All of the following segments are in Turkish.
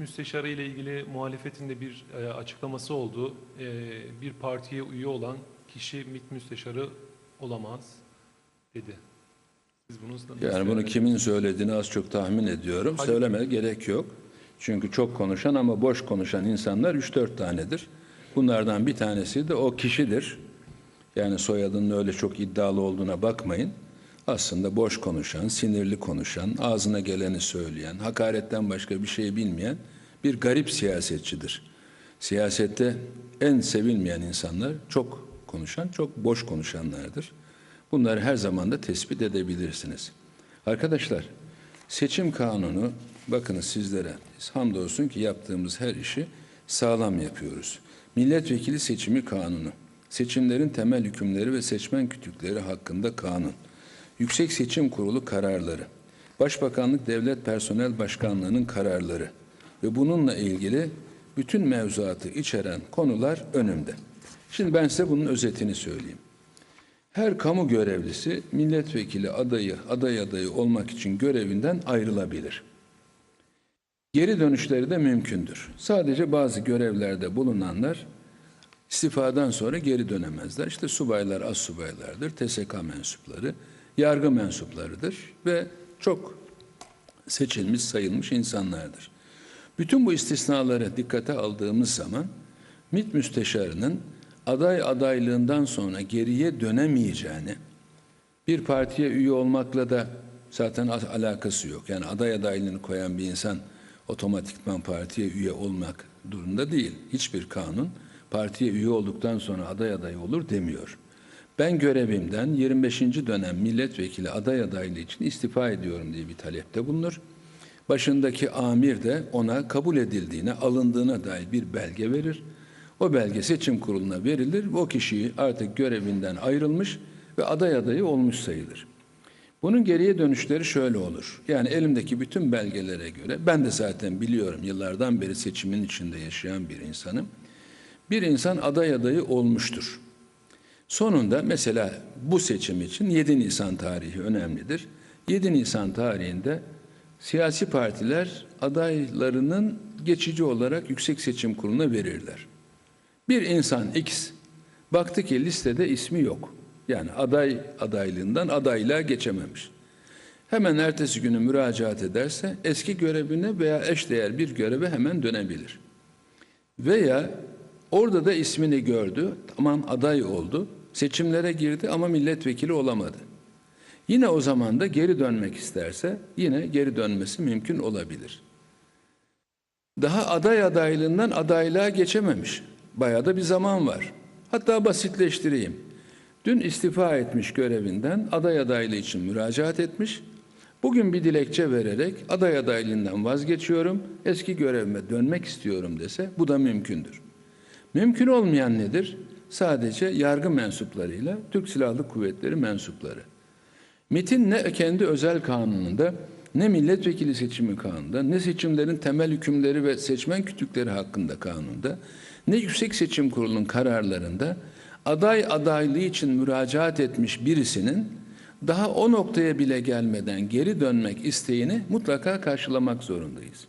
müsteşarı ile ilgili muhalefetin de bir e, açıklaması oldu. E, bir partiye üye olan kişi MİT müsteşarı olamaz dedi. Siz bunu Yani bunu kimin söylediğini az çok tahmin ediyorum. Hayır. Söyleme gerek yok. Çünkü çok konuşan ama boş konuşan insanlar 3-4 tanedir. Bunlardan bir tanesi de o kişidir. Yani soyadının öyle çok iddialı olduğuna bakmayın. Aslında boş konuşan, sinirli konuşan, ağzına geleni söyleyen, hakaretten başka bir şey bilmeyen bir garip siyasetçidir. Siyasette en sevilmeyen insanlar çok konuşan, çok boş konuşanlardır. Bunları her zaman da tespit edebilirsiniz. Arkadaşlar, seçim kanunu, bakınız sizlere, hamdolsun ki yaptığımız her işi sağlam yapıyoruz. Milletvekili seçimi kanunu, seçimlerin temel hükümleri ve seçmen kütükleri hakkında kanun, Yüksek Seçim Kurulu kararları, Başbakanlık Devlet Personel Başkanlığı'nın kararları ve bununla ilgili bütün mevzuatı içeren konular önümde. Şimdi ben size bunun özetini söyleyeyim. Her kamu görevlisi milletvekili adayı, aday adayı olmak için görevinden ayrılabilir. Geri dönüşleri de mümkündür. Sadece bazı görevlerde bulunanlar istifadan sonra geri dönemezler. İşte subaylar, az subaylardır, TSK mensupları, yargı mensuplarıdır ve çok seçilmiş, sayılmış insanlardır. Bütün bu istisnaları dikkate aldığımız zaman MİT müsteşarının aday adaylığından sonra geriye dönemeyeceğini, bir partiye üye olmakla da zaten al- alakası yok. Yani aday adaylığını koyan bir insan otomatikman partiye üye olmak durumunda değil. Hiçbir kanun partiye üye olduktan sonra aday adayı olur demiyor. Ben görevimden 25. dönem milletvekili aday adaylığı için istifa ediyorum diye bir talepte bulunur. Başındaki amir de ona kabul edildiğine, alındığına dair bir belge verir. O belge seçim kuruluna verilir. O kişiyi artık görevinden ayrılmış ve aday adayı olmuş sayılır. Bunun geriye dönüşleri şöyle olur. Yani elimdeki bütün belgelere göre ben de zaten biliyorum yıllardan beri seçimin içinde yaşayan bir insanım. Bir insan aday adayı olmuştur. Sonunda mesela bu seçim için 7 Nisan tarihi önemlidir. 7 Nisan tarihinde siyasi partiler adaylarının geçici olarak Yüksek Seçim Kurulu'na verirler. Bir insan X baktı ki listede ismi yok. Yani aday adaylığından adaylığa geçememiş. Hemen ertesi günü müracaat ederse eski görevine veya eşdeğer bir göreve hemen dönebilir. Veya orada da ismini gördü, tamam aday oldu, seçimlere girdi ama milletvekili olamadı. Yine o zaman da geri dönmek isterse yine geri dönmesi mümkün olabilir. Daha aday adaylığından adaylığa geçememiş. Bayağı da bir zaman var. Hatta basitleştireyim. Dün istifa etmiş görevinden aday adaylığı için müracaat etmiş. Bugün bir dilekçe vererek aday adaylığından vazgeçiyorum, eski görevime dönmek istiyorum dese bu da mümkündür. Mümkün olmayan nedir? Sadece yargı mensuplarıyla Türk Silahlı Kuvvetleri mensupları. MIT'in ne kendi özel kanununda ne milletvekili seçimi kanununda ne seçimlerin temel hükümleri ve seçmen kütükleri hakkında kanunda ne Yüksek Seçim Kurulu'nun kararlarında aday adaylığı için müracaat etmiş birisinin daha o noktaya bile gelmeden geri dönmek isteğini mutlaka karşılamak zorundayız.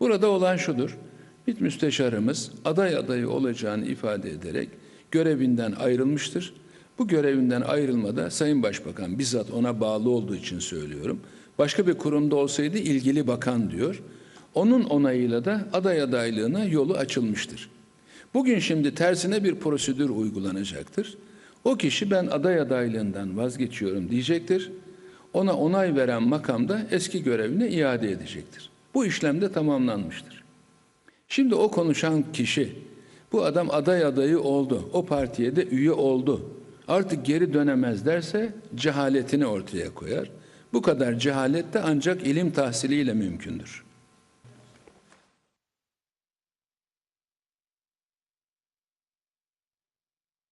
Burada olan şudur. MİT müsteşarımız aday adayı olacağını ifade ederek görevinden ayrılmıştır. Bu görevinden ayrılmada Sayın Başbakan bizzat ona bağlı olduğu için söylüyorum. Başka bir kurumda olsaydı ilgili bakan diyor. Onun onayıyla da aday adaylığına yolu açılmıştır. Bugün şimdi tersine bir prosedür uygulanacaktır. O kişi ben aday adaylığından vazgeçiyorum diyecektir. Ona onay veren makam da eski görevine iade edecektir. Bu işlem de tamamlanmıştır. Şimdi o konuşan kişi, bu adam aday adayı oldu, o partiye de üye oldu. Artık geri dönemez derse cehaletini ortaya koyar. Bu kadar cehalet de ancak ilim tahsiliyle mümkündür.